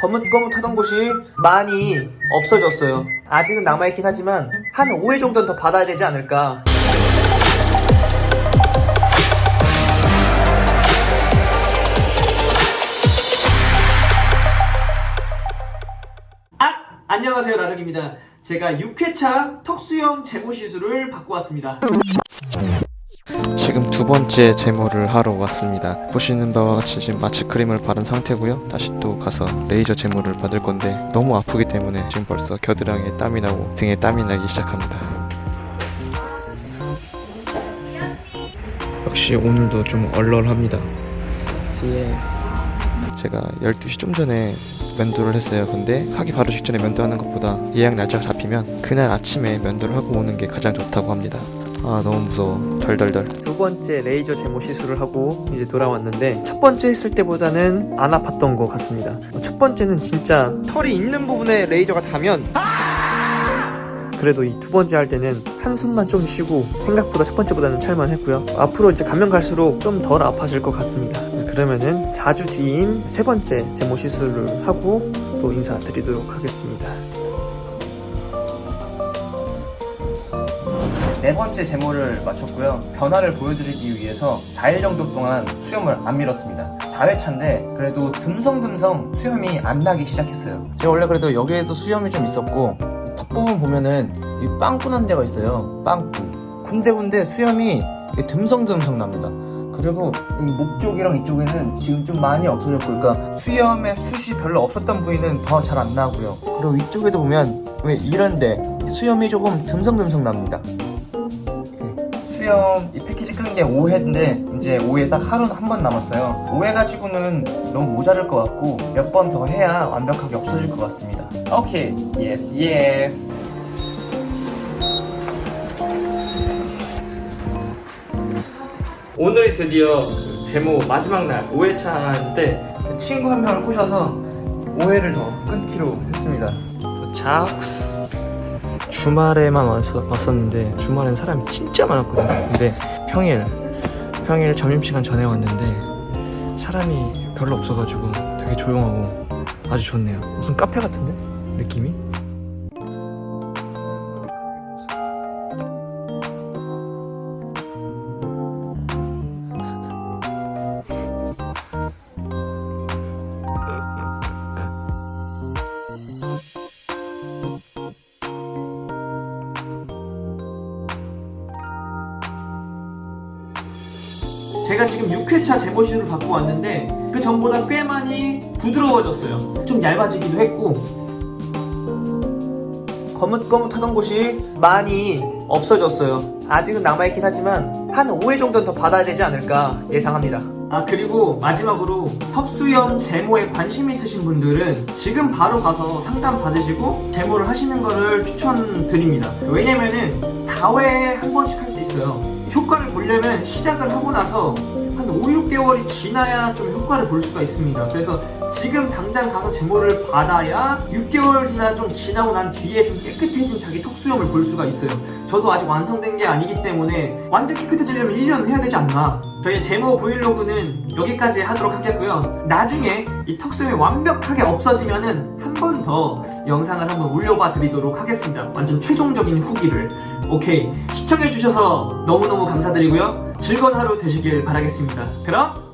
거뭇거뭇하던 곳이 많이 없어졌어요. 아직은 남아있긴 하지만 한 5회 정도는 더 받아야 되지 않을까. 아! 안녕하세요 라륵입니다. 제가 6회차 턱수염 제모 시술을 받고 왔습니다. 지금 두 번째 제모를 하러 왔습니다. 보시는 바와 같이 지금 마취 크림을 바른 상태고요. 다시 또 가서 레이저 제모를 받을 건데 너무 아프기 때문에 지금 벌써 겨드랑이에 땀이 나고 등에 땀이 나기 시작합니다. 역시 오늘도 좀 얼얼합니다. 제가 12시 좀 전에 면도를 했어요. 근데 하기 바로 직전에 면도하는 것보다 예약 날짜가 잡히면 그날 아침에 면도를 하고 오는 게 가장 좋다고 합니다. 아 너무 무서워. 덜덜덜. 두 번째 레이저 제모 시술을 하고 이제 돌아왔는데 첫 번째 했을 때보다는 안 아팠던 것 같습니다. 첫 번째는 진짜 털이 있는 부분에 레이저가 닿으면 그래도 이 두 번째 할 때는 한숨만 좀 쉬고 생각보다 첫 번째보다는 찰만했고요. 앞으로 이제 가면 갈수록 좀 덜 아파질 것 같습니다. 네, 그러면은 4주 뒤인 세 번째 제모 시술을 하고 또 인사드리도록 하겠습니다. 네 번째 제모를 마쳤고요. 변화를 보여드리기 위해서 4일 정도 동안 수염을 안 밀었습니다. 4회차인데 그래도 듬성듬성 수염이 안 나기 시작했어요. 제가 원래 그래도 여기에도 수염이 좀 있었고 이턱 부분 보면은 이 빵꾸난 데가 있어요. 빵꾸. 군데군데 수염이 듬성듬성 납니다. 그리고 이 목 쪽이랑 이쪽에는 지금 좀 많이 없어졌고 그러니까 수염의 숱이 별로 없었던 부위는 더 잘 안 나고요. 그리고 위쪽에도 보면 왜 이런데 수염이 조금 듬성듬성 납니다. 수염 이 패키지 끄는 게 5회인데 이제 5회 딱 하루 한 번 남았어요. 5회 가지고는 너무 모자랄 것 같고 몇 번 더 해야 완벽하게 없어질 것 같습니다. 오케이, 예스 예스. 오늘이 드디어 그 제모 마지막 날 5회차인데 친구 한 명을 꼬셔서 5회를 더 끊기로 했습니다. 자 주말에만 왔- 왔었는데 주말엔 사람이 진짜 많았거든요. 근데 평일 평일 점심시간 전에 왔는데 사람이 별로 없어가지고 되게 조용하고 아주 좋네요. 무슨 카페 같은데 느낌이? 제가 지금 6회차 제모 시술을 받고 왔는데 그 전보다 꽤 많이 부드러워졌어요. 좀 얇아지기도 했고 거뭇거뭇하던 곳이 많이 없어졌어요. 아직은 남아있긴 하지만 한 5회 정도는 더 받아야 되지 않을까 예상합니다. 아 그리고 마지막으로 턱수염 제모에 관심 있으신 분들은 지금 바로 가서 상담 받으시고 제모를 하시는 거를 추천드립니다. 왜냐면은 4회에 한 번씩 할 수 있어요. 효과를 보려면 시작을 하고 나서 한 5, 6개월이 지나야 좀 효과를 볼 수가 있습니다. 그래서 지금 당장 가서 제모를 받아야 6개월이나 좀 지나고 난 뒤에 좀 깨끗해진 자기 턱수염을 볼 수가 있어요. 저도 아직 완성된 게 아니기 때문에 완전 깨끗해지려면 1년 해야 되지 않나. 저희 제모 브이로그는 여기까지 하도록 하겠고요. 나중에 이 턱수염이 완벽하게 없어지면은 한 번 더 영상을 한번 올려봐 드리도록 하겠습니다. 완전 최종적인 후기를. 오케이. 시청해주셔서 너무너무 감사드리고요. 즐거운 하루 되시길 바라겠습니다. 그럼